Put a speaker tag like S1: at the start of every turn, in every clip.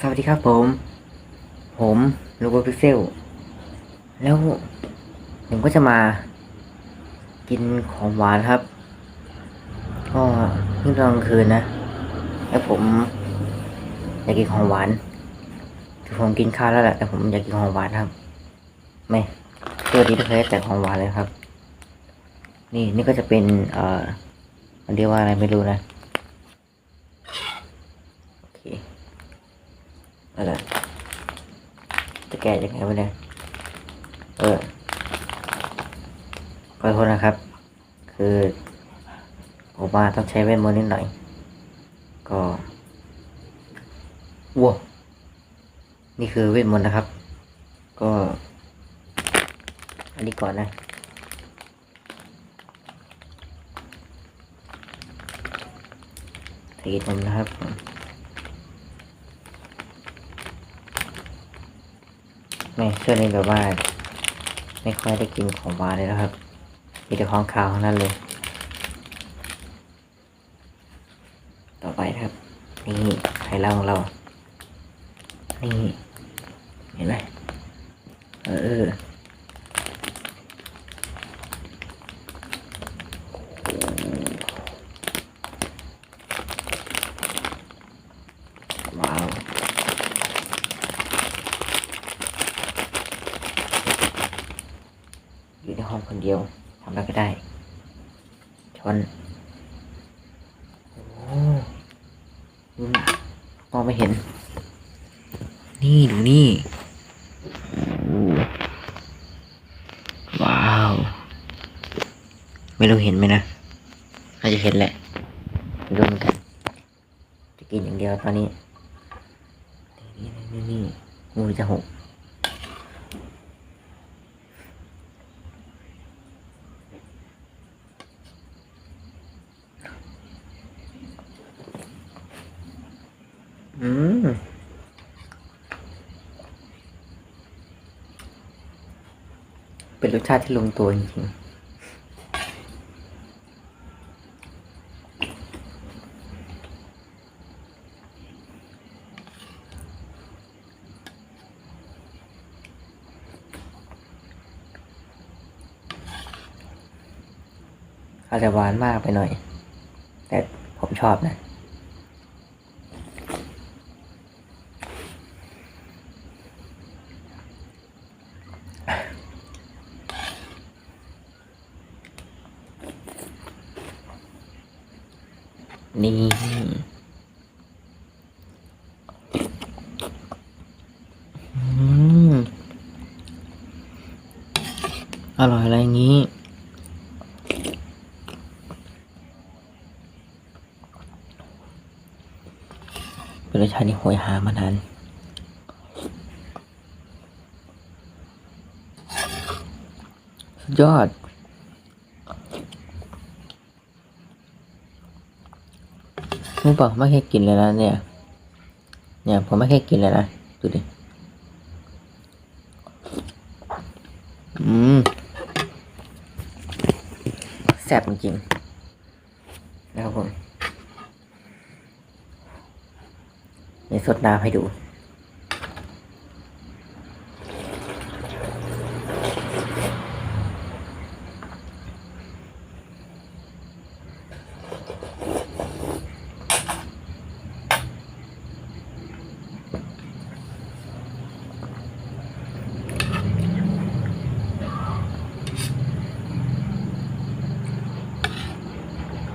S1: สวัสดีครับผม ผมโลโบพิกเซล แล้วผมก็จะมากินของหวานครับ ก็เพิ่งตอนกลางคืนนะ แล้วผมอยากกินของหวาน คือผมกินข้าวแล้วแหละ แต่ผมอยากกินของหวานครับ ไม่ตัวนี้ไม่เคยแต่ของหวานเลยครับ นี่นี่ก็จะเป็น เอ่อมันเรียกว่าอะไรไม่รู้นะ โอเค อะไรจะแกะยังไงวะเนี่ย เออขอโทษนะครับ คือผมว่าต้องใช้เวทมนต์นิดหน่อย ก็ว้าวนี่คือเวทมนต์นะครับ ก็ อันนี้ก่อนนะใส่นมนะครับ ผมแม่ช่วงนี้แบบว่าไม่ค่อยได้กินของหวานเลยนะครับมีแต่ของขาวทั้งนั้นเลย ต่อไปครับ นี่ไข่เล่าของเรา นี่ เห็นไหมเออ ว้าว อยู่ในห้องคนเดี ยวทำอะไรก็ได้ ชนโอ้มองไม่เห็น นี่ดูนี่โอ้ว้าว ไม่รู้เห็นไหมนะน่าจะเห็นแหละไม่รู้เหมือนกัน จะกินอย่างเดียวตอนนี้ นี่นี่นี่นี่มือจะหก อืมเป็นรสชาติที่ลงตัวจริงๆอาจจะหวานมากไปหน่อย แต่ผมชอบนะ นี่ อืม อร่อยอะไรอย่างนี้ เป็นรสชาติที่โหยหามานานสุดยอด มึงบอกไม่เคยกินเลยนะเนี่ย เนี่ยผมไม่เคยกินเลยนะ ดูดิ อืม แซ่บจริงๆนะครับผมในสดน้ำให้ดู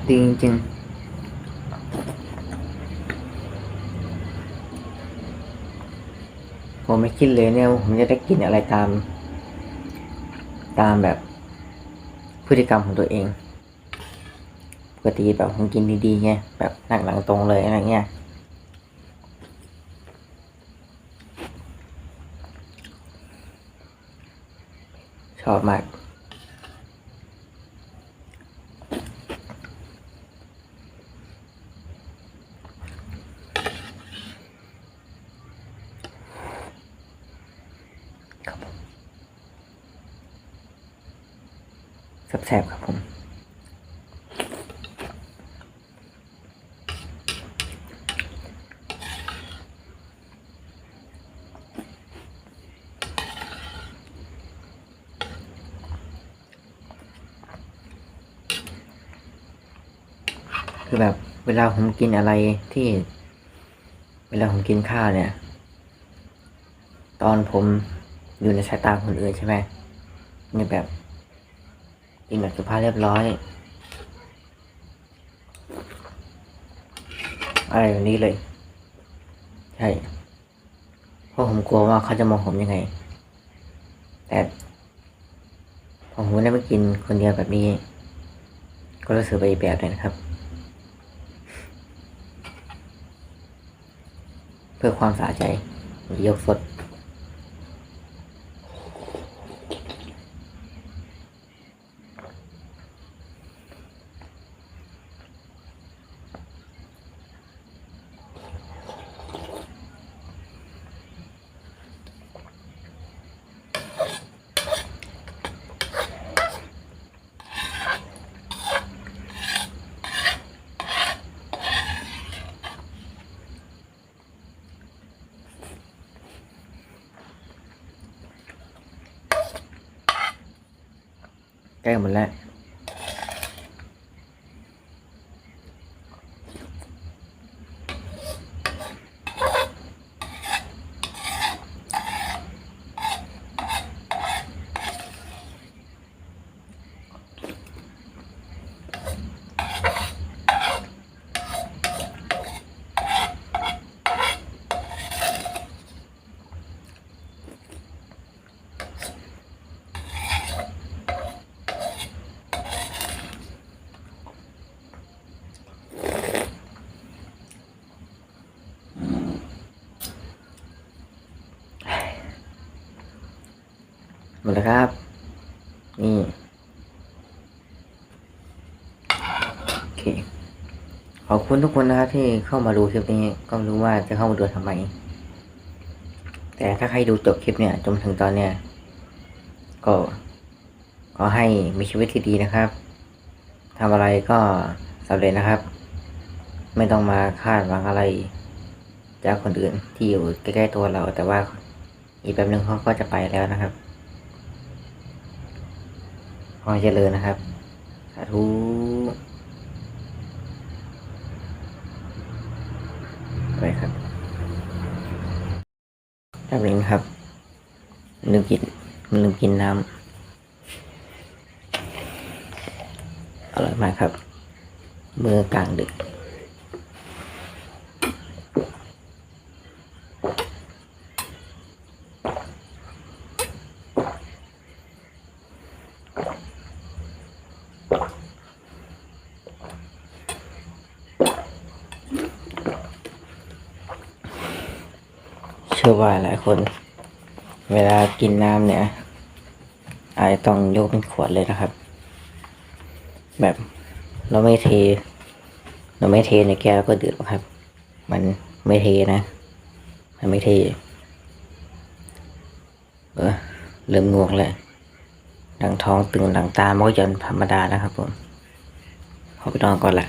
S1: ดีจริงๆ ผมไม่คิดเลยเนี่ยว่าผมจะได้กินอะไรตาม ตามแบบพฤติกรรมของตัวเอง ปกติแบบผมกินดีๆไงแบบนั่งหลังตรงเลยอะไรเงี้ยชอบมาก แสบๆครับผมคือแบบเวลาผมกินอะไรที่ เวลาผมกินข้าวเนี่ย ตอนผมอยู่ในสายตาคนอื่นใช่ไหมเนี่ยแบบ กินแบบสุภาพเรียบร้อยอะไรแบบนี้เลย ใช่เพราะผมกลัวว่าเขาจะมองผมยังไง แต่พอผมได้มากินคนเดียวแบบนี้ ก็รู้สึกไปอีกแบบเลยนะครับ เพื่อความสะใจยกสด ใกล้ หมดแล้วครับ นี่โอเคขอบคุณทุกคนนะครับที่เข้ามาดูคลิปนี้ก็ไม่รู้ว่าจะเข้ามาดูทำไม แต่ถ้าใครดูจบคลิปเนี่ยจนถึงตอนเนี้ยก็ขอให้มีชีวิตที่ดีนะครับทำอะไรก็สำเร็จนะครับ ไม่ต้องมาคาดหวังอะไร จากคนอื่นที่อยู่ใกล้ๆตัวเรา แต่ว่าอีกแบบหนึ่งเขาก็จะไปแล้วนะครับ ขอให้เจริญนะครับ สาธุไปครับแป๊บนึงครับลืมกินลืมกินน้ำ อร่อยมากครับ เมื่อกลางดึก เชื่อว่าหลายคน เวลากินน้ำเนี่ยอาจต้องยกเป็นขวดเลยนะครับ แบบเราไม่เท เราไม่เทในแก้วแล้วก็ดื่มครับ มันไม่เทนะ มันไม่เทเออเริ่มงวงแล้วหลังท้องตึงหลังตามันก็ยันธรรมดานะครับผมขอไปนอนก่อนแหละ